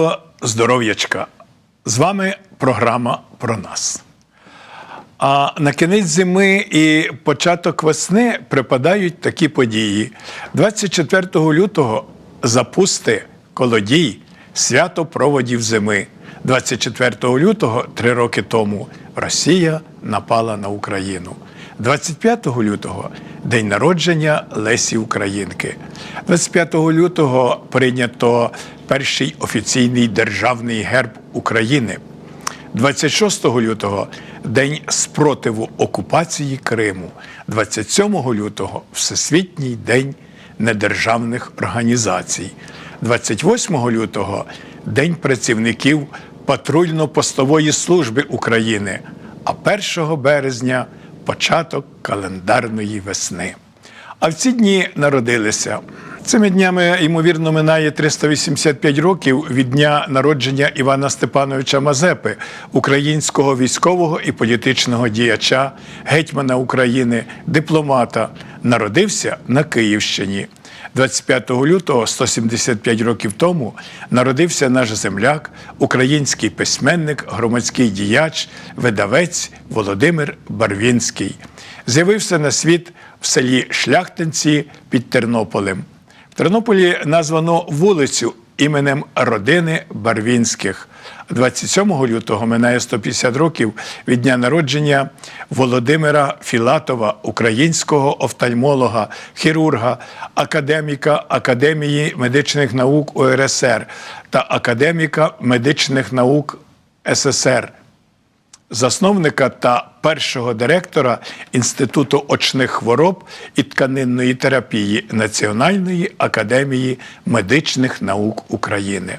Доброго здоров'ячка! З вами програма про нас. А на кінець зими і початок весни припадають такі події. 24 лютого запусти колодій свято проводів зими. 24 лютого, три роки тому, Росія напала на Україну. 25 лютого день народження Лесі Українки. 25 лютого прийнято перший офіційний державний герб України. 26 лютого День спротиву окупації Криму, 27 лютого Всесвітній день недержавних організацій, 28 лютого День працівників патрульно-постової служби України, а 1 березня початок календарної весни. А в ці дні народилися. Цими днями, ймовірно, минає 385 років від дня народження Івана Степановича Мазепи, українського військового і політичного діяча, гетьмана України, дипломата. Народився на Київщині. 25 лютого, 175 років тому, народився наш земляк, український письменник, громадський діяч, видавець Володимир Барвінський. З'явився на світ в селі Шляхтинці під Тернополем. Тернополі названо вулицю іменем родини Барвінських. 27 лютого минає 150 років від дня народження Володимира Філатова, українського офтальмолога, хірурга, академіка Академії медичних наук УРСР та академіка медичних наук СССР засновника та першого директора Інституту очних хвороб і тканинної терапії Національної академії медичних наук України.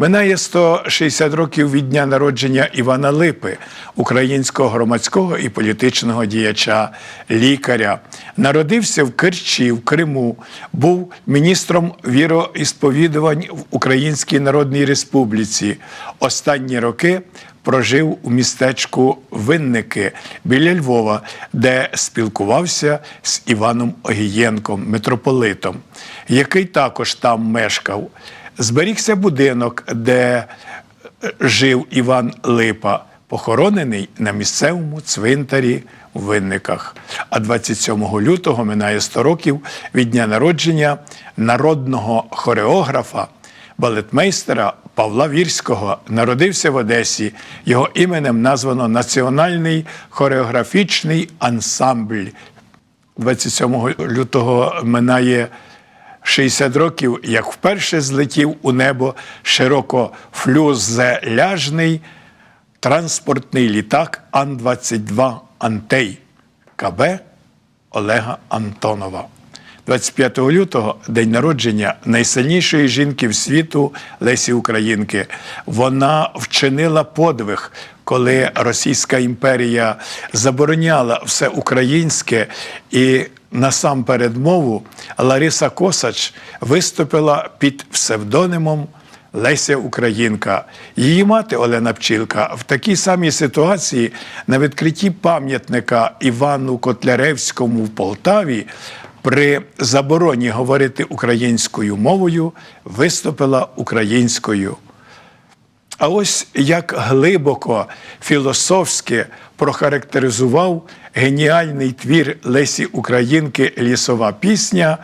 Минає 160 років від дня народження Івана Липи, українського громадського і політичного діяча, лікаря. Народився в Керчі, в Криму, був міністром віроісповідувань в Українській Народній Республіці. Останні роки прожив у містечку Винники біля Львова, де спілкувався з Іваном Огієнком, митрополитом, який також там мешкав. Зберігся будинок, де е, жив Іван Липа, похоронений на місцевому цвинтарі у Винниках. А 27 лютого минає 100 років від дня народження народного хореографа, балетмейстера Павла Вірського. Народився в Одесі. Його іменем названо Національний хореографічний ансамбль. 27 лютого минає 60 років, як вперше злетів у небо широкофлюзеляжний транспортний літак Ан-22 Антей КБ Олега Антонова. 25 лютого день народження найсильнішої жінки в світу Лесі Українки. Вона вчинила подвиг, коли Російська імперія забороняла все українське і насамперед мову Лариса Косач виступила під псевдонимом Леся Українка. Її мати Олена Пчілка в такій самій ситуації на відкритті пам'ятника Івану Котляревському в Полтаві при забороні говорити українською мовою виступила українською. А ось як глибоко філософськи прохарактеризував геніальний твір Лесі Українки Лісова пісня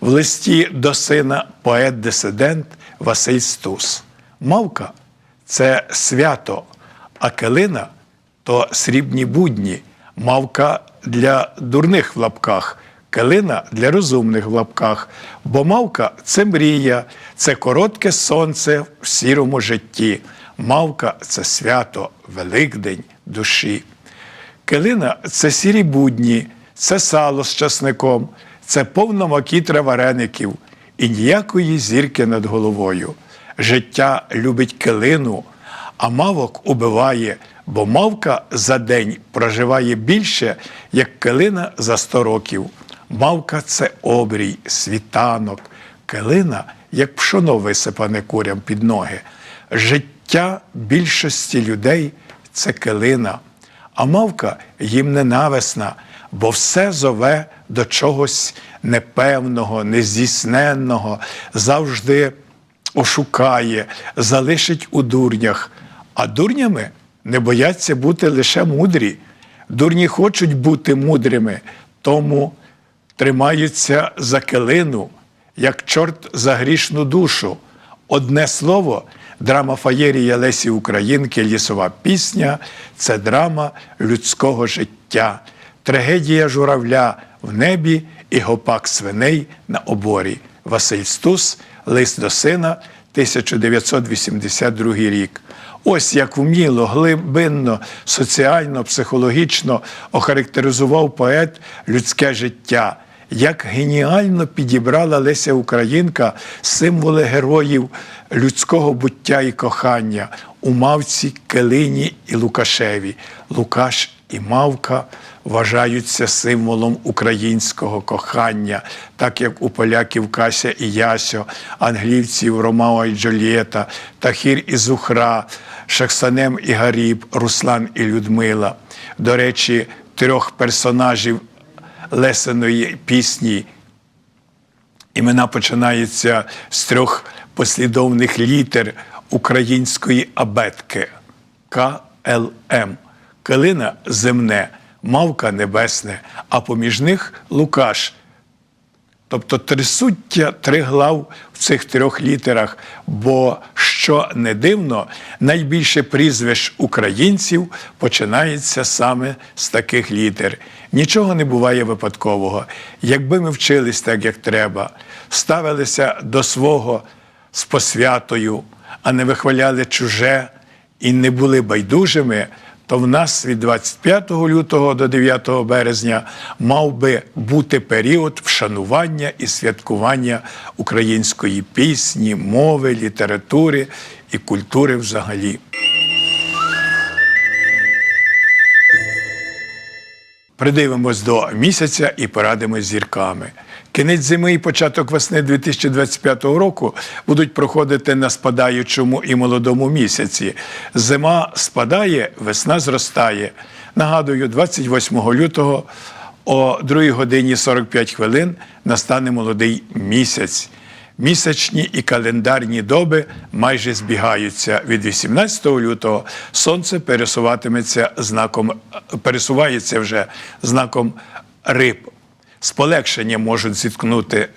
в листі до сина поет-дисидент Василь Стус. Мавка це свято, а килина то срібні будні, мавка для дурних в лапках. Килина для розумних в лапках, бо мавка це мрія, це коротке сонце в сірому житті. Мавка це свято, Великдень душі. Килина це сірі будні, це сало з часником, це повна макітра вареників і ніякої зірки над головою. Життя любить килину, а мавок убиває, бо мавка за день проживає більше, як килина за сто років. Мавка це обрій, світанок, килина, як пшоно висипане курям під ноги. Життя більшості людей це килина, а мавка їм ненависна, бо все зове до чогось непевного, нездійсненного, завжди ошукає, залишить у дурнях. А дурнями не бояться бути лише мудрі. Дурні хочуть бути мудрими, тому тримаються за килину, як чорт за грішну душу. Одне слово, драма фаєрія Лесі Українки, лісова пісня це драма людського життя, трагедія журавля в небі і гопак свиней на оборі. Василь Стус, лист до сина, 1982 рік. Ось як вміло, глибинно, соціально, психологічно охарактеризував поет людське життя, як геніально підібрала Леся Українка символи героїв людського буття і кохання у Мавці, Келині і Лукашеві. Лукаш і Мавка вважаються символом українського кохання, так як у поляків Кася і Ясьо, англійців Ромао і Джульєта, Тахір і Зухра, Шахсанем і Гаріб, Руслан і Людмила. До речі, трьох персонажів Лесеної пісні. Імена починаються з трьох послідовних літер української абетки КЛМ. Калина земне, мавка небесне, а поміж них Лукаш. Тобто трисуття три глав в цих трьох літерах, бо що не дивно, найбільше прізвищ українців починається саме з таких літер. Нічого не буває випадкового. Якби ми вчились так, як треба, ставилися до свого з посвятою, а не вихваляли чуже і не були байдужими, то в нас від 25 лютого до 9 березня мав би бути період вшанування і святкування української пісні, мови, літератури і культури взагалі. Придивимось до місяця і порадимось зірками. Кінець зими і початок весни 2025 року будуть проходити на спадаючому і молодому місяці. Зима спадає, весна зростає. Нагадую, 28 лютого о 2 годині 45 хвилин настане молодий місяць. Місячні і календарні доби майже збігаються. Від 18 лютого сонце пересуватиметься знаком, пересувається вже знаком риб. З полегшенням можуть зіткнути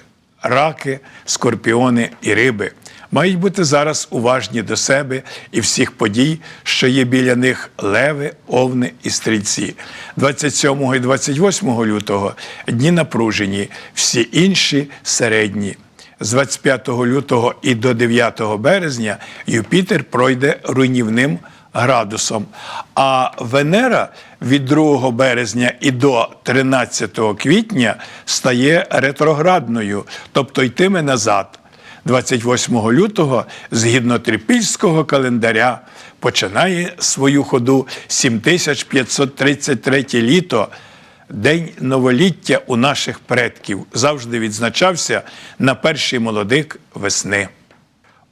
раки, скорпіони і риби. Мають бути зараз уважні до себе і всіх подій, що є біля них леви, овни і стрільці. 27 і 28 лютого дні напружені, всі інші середні. З 25 лютого і до 9 березня Юпітер пройде руйнівним градусом, а Венера від 2 березня і до 13 квітня стає ретроградною, тобто йтиме назад. 28 лютого, згідно трипільського календаря, починає свою ходу 7533 літо. День новоліття у наших предків завжди відзначався на перший молодик весни.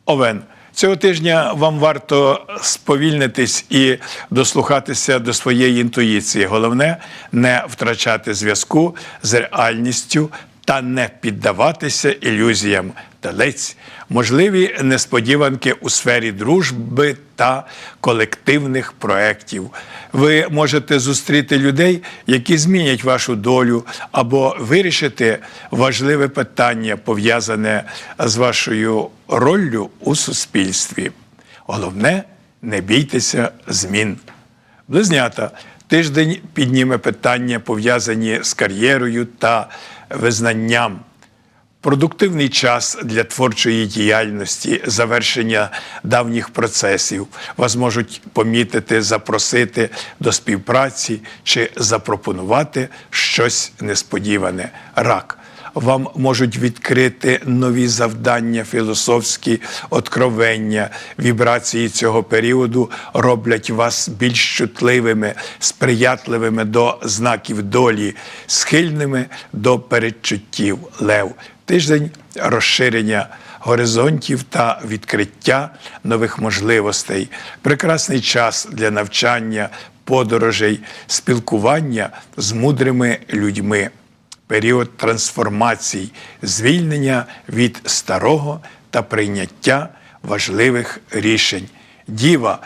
Овен. Цього тижня вам варто сповільнитись і дослухатися до своєї інтуїції. Головне не втрачати зв'язку з реальністю та не піддаватися ілюзіям. Телець можливі несподіванки у сфері дружби та колективних проєктів. Ви можете зустріти людей, які змінять вашу долю, або вирішити важливе питання, пов'язане з вашою роллю у суспільстві. Головне, не бійтеся змін. Близнята. Тиждень підніме питання, пов'язані з кар'єрою та визнанням. Продуктивний час для творчої діяльності, завершення давніх процесів вас можуть помітити, запросити до співпраці чи запропонувати щось несподіване. Рак. Вам можуть відкрити нові завдання, філософські откровення. Вібрації цього періоду роблять вас більш чутливими, сприятливими до знаків долі, схильними до передчуттів лев. Тиждень розширення горизонтів та відкриття нових можливостей, прекрасний час для навчання, подорожей, спілкування з мудрими людьми, період трансформацій, звільнення від старого та прийняття важливих рішень. Діва,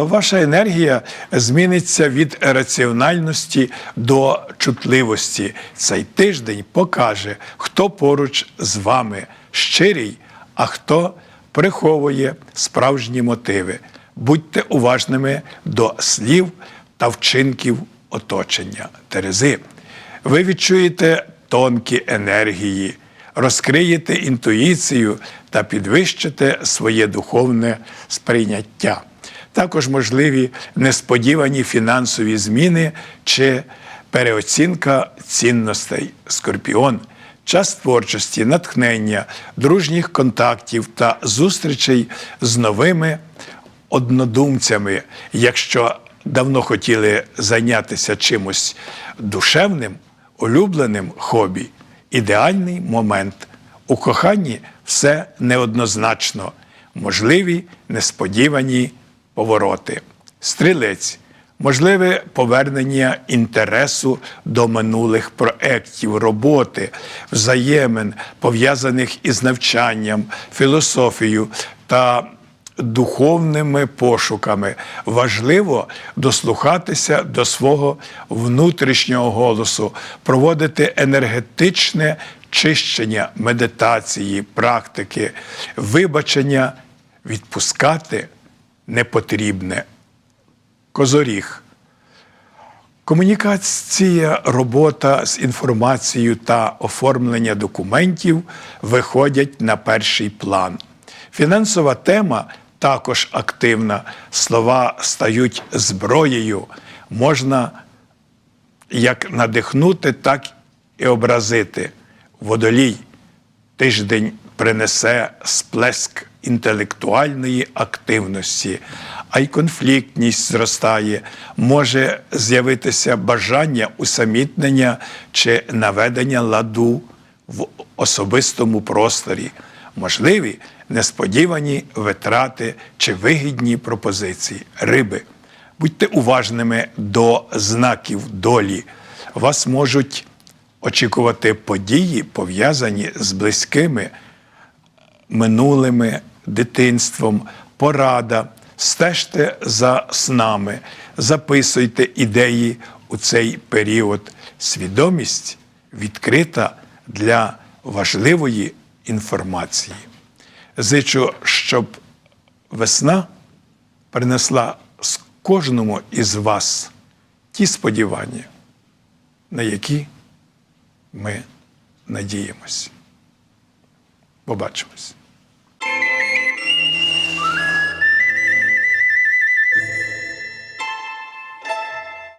ваша енергія зміниться від раціональності до чутливості. Цей тиждень покаже, хто поруч з вами щирий, а хто приховує справжні мотиви. Будьте уважними до слів та вчинків оточення. Терези, ви відчуєте тонкі енергії, розкриєте інтуїцію та підвищите своє духовне сприйняття. Також можливі несподівані фінансові зміни чи переоцінка цінностей. Скорпіон час творчості, натхнення, дружніх контактів та зустрічей з новими однодумцями. Якщо давно хотіли зайнятися чимось душевним, улюбленим хобі, ідеальний момент. У коханні все неоднозначно, можливі несподівані повороти. Стрілець можливе повернення інтересу до минулих проєктів, роботи, взаємин, пов'язаних із навчанням, філософією та духовними пошуками. Важливо дослухатися до свого внутрішнього голосу, проводити енергетичне чищення, медитації, практики, вибачення, відпускати непотрібне. Козоріг. Комунікація, робота з інформацією та оформлення документів виходять на перший план. Фінансова тема також активна. Слова стають зброєю. Можна як надихнути, так і образити. Водолій тиждень принесе сплеск інтелектуальної активності, а й конфліктність зростає, може з'явитися бажання усамітнення чи наведення ладу в особистому просторі, можливі несподівані витрати чи вигідні пропозиції. Риби. Будьте уважними до знаків долі. Вас можуть очікувати події, пов'язані з близькими минулими, дитинством, порада. Стежте за снами, записуйте ідеї у цей період. Свідомість відкрита для важливої інформації. Зичу, щоб весна принесла з кожному із вас ті сподівання, на які ми надіємось. Побачимось.